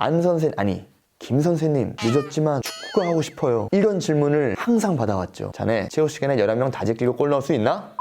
안 선생 아니 김 선생님 늦었지만 축구가 하고 싶어요 이런 질문을 항상 받아왔죠 자네 체육 시간에 11명 다 제끼고 골 넣을 수 있나?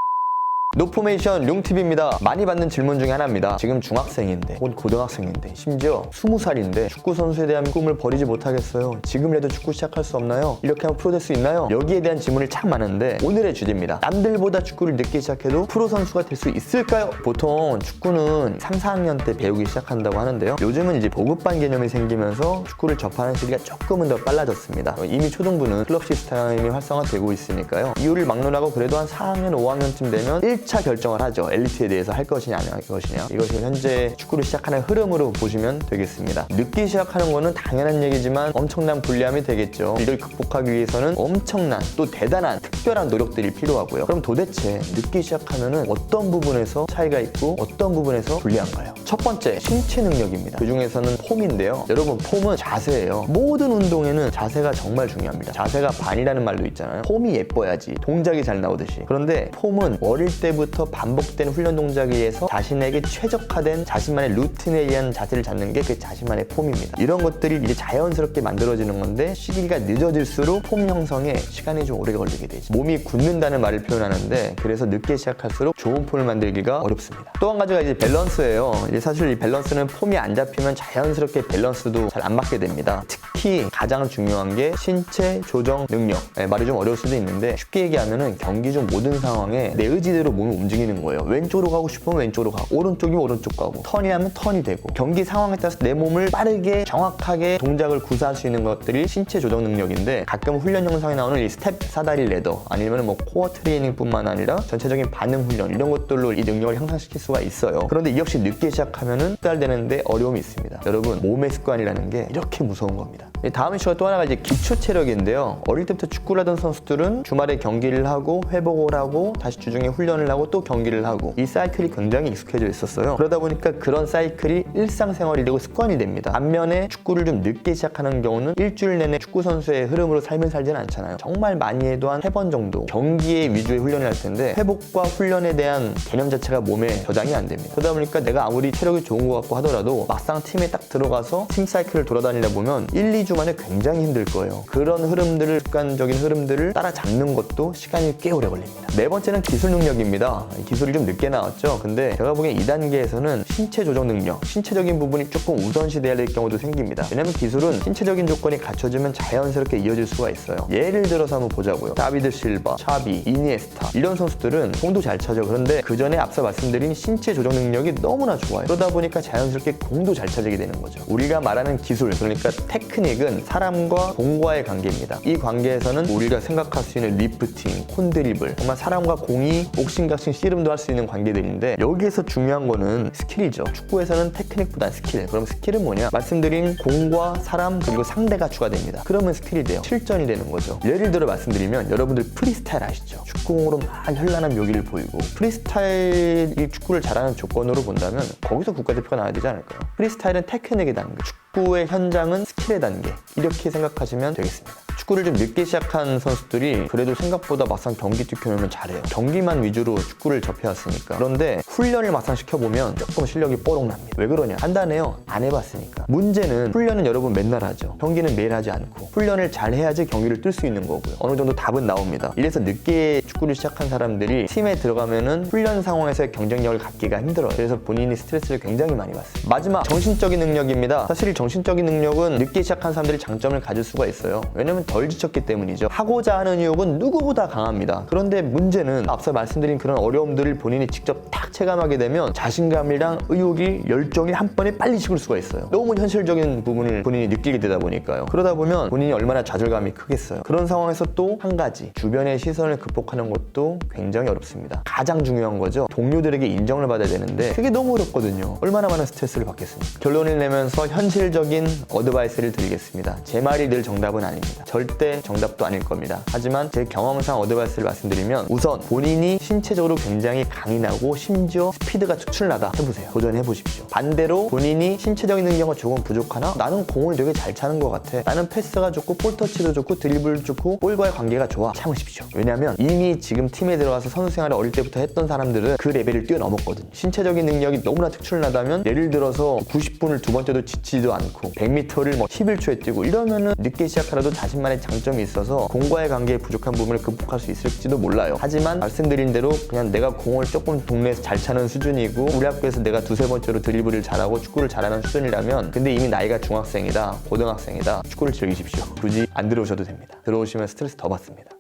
노포메이션 룡TV입니다. 많이 받는 질문 중에 하나입니다. 지금 중학생인데, 곧 고등학생인데, 심지어 20살인데 축구 선수에 대한 꿈을 버리지 못하겠어요. 지금이라도 축구 시작할 수 없나요? 이렇게 하면 프로 될 수 있나요? 여기에 대한 질문이 참 많은데 오늘의 주제입니다. 남들보다 축구를 늦게 시작해도 프로 선수가 될 수 있을까요? 보통 축구는 3, 4학년 때 배우기 시작한다고 하는데요. 요즘은 이제 보급반 개념이 생기면서 축구를 접하는 시기가 조금은 더 빨라졌습니다. 이미 초등부는 클럽 시스템이 활성화되고 있으니까요. 이유를 막론하고 그래도 한 4학년, 5학년쯤 되면 1차 결정을 하죠. 엘리트에 대해서 할 것이냐 안 할 것이냐. 이것이 현재 축구를 시작하는 흐름으로 보시면 되겠습니다. 늦게 시작하는 거는 당연한 얘기지만 엄청난 불리함이 되겠죠. 이를 극복하기 위해서는 엄청난 또 대단한 특별한 노력들이 필요하고요. 그럼 도대체 늦게 시작하면은 어떤 부분에서 차이가 있고 어떤 부분에서 불리한가요? 첫 번째 신체 능력입니다. 그 중에서는 폼인데요. 여러분 폼은 자세예요. 모든 운동에는 자세가 정말 중요합니다. 자세가 반이라는 말도 있잖아요. 폼이 예뻐야지 동작이 잘 나오듯이. 그런데 폼은 어릴 때부터 반복되는 훈련 동작에 의해서 자신에게 최적화된 자신만의 루틴에 의한 자세를 잡는 게 그 자신만의 폼입니다. 이런 것들이 이제 자연스럽게 만들어지는 건데 시기가 늦어질수록 폼 형성에 시간이 좀 오래 걸리게 되죠. 몸이 굳는다는 말을 표현하는데 그래서 늦게 시작할수록 좋은 폼을 만들기가 어렵습니다. 또 한 가지가 이제 밸런스예요. 사실 이 밸런스는 폼이 안 잡히면 자연스럽게 밸런스도 잘 안 맞게 됩니다. 특히 가장 중요한 게 신체 조정 능력. 네, 말이 좀 어려울 수도 있는데 쉽게 얘기하면은 경기 중 모든 상황에 내 의지대로 몸이 움직이는 거예요. 왼쪽으로 가고 싶으면 왼쪽으로 가고 오른쪽이면 오른쪽 가고 턴이 하면 턴이 되고 경기 상황에 따라서 내 몸을 빠르게 정확하게 동작을 구사할 수 있는 것들이 신체 조정 능력인데 가끔 훈련 영상에 나오는 이 스텝 사다리 레더 아니면 뭐 코어 트레이닝뿐만 아니라 전체적인 반응 훈련 이런 것들로 이 능력을 향상시킬 수가 있어요. 그런데 이 역시 늦게 시작하면은 숙달되는데 어려움이 있습니다. 여러분 몸의 습관이라는 게 이렇게 무서운 겁니다. 이 다음 이슈가 또 하나가 이제 기초 체력인데요. 어릴 때부터 축구를 하던 선수들은 주말에 경기를 하고 회복을 하고 다시 주중에 훈련을 하고 또 경기를 하고 이 사이클이 굉장히 익숙해져 있었어요. 그러다 보니까 그런 사이클이 일상생활이 되고 습관이 됩니다. 반면에 축구를 좀 늦게 시작하는 경우는 일주일 내내 축구 선수의 흐름으로 삶을 살지는 않잖아요. 정말 많이 해도 한 세 번 정도 경기에 위주의 훈련을 할 텐데 회복과 훈련에 대한 개념 자체가 몸에 저장이 안 됩니다. 그러다 보니까 내가 아무리 체력이 좋은 것 같고 하더라도 막상 팀에 딱 들어가서 팀 사이클을 돌아다니다 보면 1, 2주 만에 굉장히 힘들 거예요. 그런 흐름들을 습관적인 흐름들을 따라잡는 것도 시간이 꽤 오래 걸립니다. 네 번째는 기술 능력입니다. 기술이 좀 늦게 나왔죠. 근데 제가 보기엔 2단계에서는 신체 조정 능력, 신체적인 부분이 조금 우선시돼야 될 경우도 생깁니다. 왜냐면 기술은 신체적인 조건이 갖춰지면 자연스럽게 이어질 수가 있어요. 예를 들어서 한번 보자고요. 다비드 실바, 차비, 이니에스타 이런 선수들은 공도 잘 차죠. 그런데 그 전에 앞서 말씀드린 신체 조정 능력이 너무나 좋아요. 그러다 보니까 자연스럽게 공도 잘 차지게 되는 거죠. 우리가 말하는 기술, 그러니까 테크닉 은 사람과 공과의 관계입니다. 이 관계에서는 우리가 생각할 수 있는 리프팅, 콘드리블, 정말 사람과 공이 옥신각신 씨름도 할 수 있는 관계들인데 여기에서 중요한 거는 스킬이죠. 축구에서는 테크닉보다 스킬. 그럼 스킬은 뭐냐? 말씀드린 공과 사람 그리고 상대가 추가됩니다. 그러면 스킬이 돼요. 실전이 되는 거죠. 예를 들어 말씀드리면 여러분들 프리스타일 아시죠? 축구공으로 막 현란한 묘기를 보이고 프리스타일이 축구를 잘하는 조건으로 본다면 거기서 국가대표가 나와야 되지 않을까요? 프리스타일은 테크닉의 단계, 축구 의 현장은 스킬의 단계 이렇게 생각하시면 되겠습니다. 축구를 좀 늦게 시작한 선수들이 그래도 생각보다 막상 경기 뛰켜놓으면 잘해요. 경기만 위주로 축구를 접해왔으니까. 그런데 훈련을 막상 시켜보면 조금 실력이 뽀록납니다. 왜 그러냐? 간단해요. 안 해봤으니까. 문제는 훈련은 여러분 맨날 하죠. 경기는 매일 하지 않고 훈련을 잘 해야지 경기를 뛸 수 있는 거고요. 어느 정도 답은 나옵니다. 이래서 늦게 축구를 시작한 사람들이 팀에 들어가면은 훈련 상황에서의 경쟁력을 갖기가 힘들어요. 그래서 본인이 스트레스를 굉장히 많이 받습니다. 마지막 정신적인 능력입니다. 사실 정신적인 능력은 늦게 시작한 사람들이 장점을 가질 수가 있어요. 왜냐면 덜 지쳤기 때문이죠. 하고자 하는 의욕은 누구보다 강합니다. 그런데 문제는 앞서 말씀드린 그런 어려움들을 본인이 직접 탁 체감하게 되면 자신감이랑 의욕이 열정이 한 번에 빨리 식을 수가 있어요. 너무 현실적인 부분을 본인이 느끼게 되다 보니까요. 그러다 보면 본인이 얼마나 좌절감이 크겠어요. 그런 상황에서 또 한 가지 주변의 시선을 극복하는 것도 굉장히 어렵습니다. 가장 중요한 거죠. 동료들에게 인정을 받아야 되는데 그게 너무 어렵거든요. 얼마나 많은 스트레스를 받겠습니까? 결론을 내면서 현실적인 어드바이스를 드리겠습니다. 제 말이 늘 정답은 아닙니다. 절대 절대 정답도 아닐 겁니다. 하지만 제 경험상 얻어갔을 말씀드리면 우선 본인이 신체적으로 굉장히 강인하고 심지어 스피드가 특출나다 해보세요. 도전해 보십시오. 반대로 본인이 신체적인 능력은 조금 부족하나 나는 공을 되게 잘 차는 것 같아. 나는 패스가 좋고 볼 터치도 좋고 드리블 좋고 볼과의 관계가 좋아. 참으십시오. 왜냐하면 이미 지금 팀에 들어가서 선수 생활을 어릴 때부터 했던 사람들은 그 레벨을 뛰어넘었거든요. 신체적인 능력이 너무나 특출나다면 예를 들어서 90분을 두 번째도 지치지도 않고 100m를 뭐 11초에 뛰고 이러면은 늦게 시작하라도 자신만의 장점이 있어서 공과의 관계에 부족한 부분을 극복할 수 있을지도 몰라요. 하지만 말씀드린 대로 그냥 내가 공을 조금 동네에서 잘 차는 수준이고 우리 학교에서 내가 두세 번째로 드리블을 잘하고 축구를 잘하는 수준이라면 근데 이미 나이가 중학생이다 고등학생이다 축구를 즐기십시오. 굳이 안 들어오셔도 됩니다. 들어오시면 스트레스 더 받습니다.